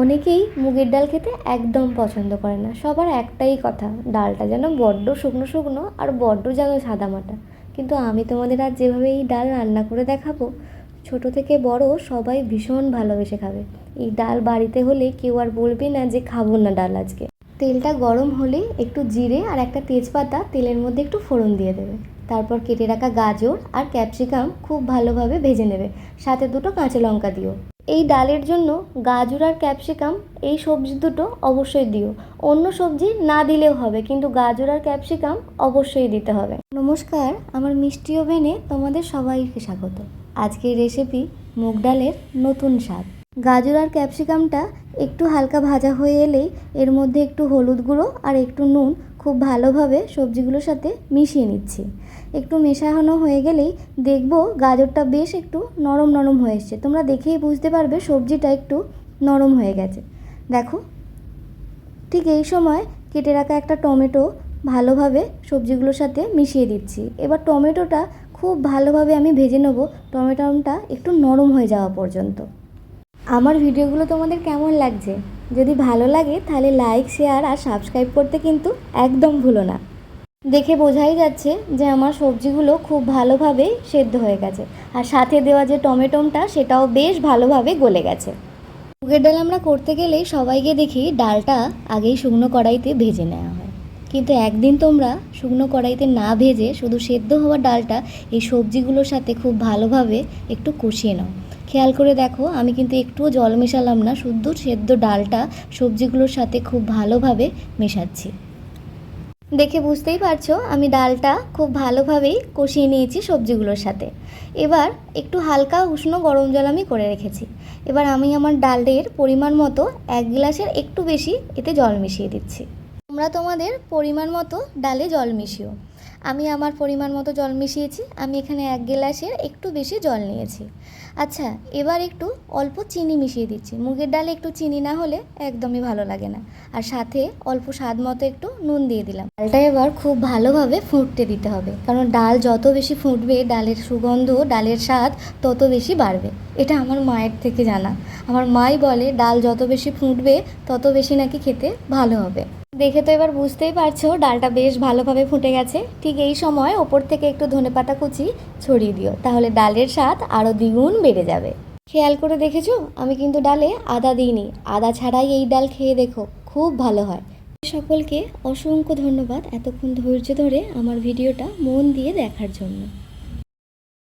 অনেকেই মুগের ডাল খেতে একদম পছন্দ করে না। সবার একটাই কথা, ডালটা যেন বড্ড শুকনো শুকনো আর বড্ড যেন সাদামাটা কিন্তু আমি তোমাদের আজ যেভাবে এই ডাল রান্না করে দেখাবো, ছোট থেকে বড় সবাই ভীষণ ভালোবেসে খাবে। এই ডাল বাড়িতে হলে কেউ আর বলবে না যে খাব না ডাল আজকে। তেলটা গরম হলে একটু জিরে আর একটা তেজপাতা তেলের মধ্যে একটু ফোড়ন দিয়ে দেবে। তারপর কেটে রাখা গাজর আর ক্যাপসিকাম খুব ভালোভাবে ভেজে নেবে। সাথে দুটো কাঁচা লঙ্কা দিও। এই ডালের জন্য গাজর আর ক্যাপসিকাম, এই সবজি দুটো অবশ্যই দিও। অন্য সবজি না দিলেও হবে, কিন্তু গাজর আর ক্যাপসিকাম অবশ্যই দিতে হবে। নমস্কার, আমার মিষ্টি ওভেনে তোমাদের সবাইকে স্বাগত। আজকের রেসিপি মুগ ডালের নতুন স্বাদ। গাজর আর ক্যাপসিকামটা একটু হালকা ভাজা হয়ে এলেই এর মধ্যে একটু হলুদ গুঁড়ো আর একটু নুন খুব ভালোভাবে সবজিগুলোর সাথে মিশিয়ে নিচ্ছি। একটু মেশানো হয়ে গেলেই দেখব গাজরটা বেশ একটু নরম নরম হয়ে এসছে। তোমরা দেখেই বুঝতে পারবে সবজিটা একটু নরম হয়ে গেছে। দেখো, ঠিক এই সময় কেটে রাখা একটা টমেটো ভালোভাবে সবজিগুলোর সাথে মিশিয়ে দিচ্ছি। এবার টমেটোটা খুব ভালোভাবে আমি ভেজে নেব। টমেটোটা একটু নরম হয়ে যাওয়া পর্যন্ত। আমার ভিডিওগুলো তোমাদের কেমন লাগছে? যদি ভালো লাগে, তাহলে লাইক শেয়ার আর সাবস্ক্রাইব করতে কিন্তু একদম ভুলো না। দেখে বোঝাই যাচ্ছে যে আমার সবজিগুলো খুব ভালোভাবে সেদ্ধ হয়ে গেছে। আর সাথে দেওয়া যে টমেটোমটা সেটাও বেশ ভালোভাবে গলে গেছে। মুগের ডাল আমরা করতে গেলেই সবাইকে দেখি ডালটা আগেই শুকনো কড়াইতে ভেজে নেওয়া হয়। কিন্তু একদিন তোমরা শুকনো কড়াইতে না ভেজে শুধু সেদ্ধ হওয়া ডালটা এই সবজিগুলোর সাথে খুব ভালোভাবে একটু কষিয়ে নাও। খেয়াল করে দেখো, আমি কিন্তু একটুও জল মেশালাম না, শুদ্ধ সেদ্ধ ডালটা সবজিগুলোর সাথে খুব ভালোভাবে মেশাচ্ছি। দেখে বুঝতেই পারছ, আমি ডালটা খুব ভালোভাবেই কষিয়ে নিয়েছি সবজিগুলোর সাথে। এবার একটু হালকা উষ্ণ গরম জল আমি করে রেখেছি। এবার আমি আমার ডালের পরিমাণ মতো এক গ্লাসের একটু বেশি এতে জল মিশিয়ে দিচ্ছি। তোমরা তোমাদের পরিমাণ মতো ডালে জল মিশিও। আমি আমার পরিমাণ মতো জল মিশিয়েছি। আমি এখানে এক গ্লাসের একটু বেশি জল নিয়েছি। আচ্ছা এবার একটু অল্প চিনি মিশিয়ে দিচ্ছি। মুগের ডালে একটু চিনি না হলে একদমই ভালো লাগে না। আর সাথে অল্প স্বাদ মতো একটু নুন দিয়ে দিলাম। ডালটা এবার খুব ভালোভাবে ফুটতে দিতে হবে। কারণ ডাল যত বেশি ফুটবে, ডালের সুগন্ধ, ডালের স্বাদ তত বেশি বাড়বে। এটা আমার মায়ের থেকে জানা। আমার মাই বলে, ডাল যত বেশি ফুটবে, তত বেশি নাকি খেতে ভালো হবে। দেখে তো এবার বুঝতেই পারছ, ডালটা বেশ ভালোভাবে ফুটে গেছে। ঠিক এই সময় ওপর থেকে একটু ধনেপাতা কুচি ছড়িয়ে দিও, তাহলে ডালের স্বাদ আরও দ্বিগুণ বেড়ে যাবে। খেয়াল করে দেখেছ? আমি কিন্তু ডালে আদা দিইনি। আদা ছাড়াই এই ডাল খেয়ে দেখো, খুব ভালো হয়। সকলকে অসংখ্য ধন্যবাদ এতক্ষণ ধৈর্য ধরে আমার ভিডিওটা মন দিয়ে দেখার জন্য।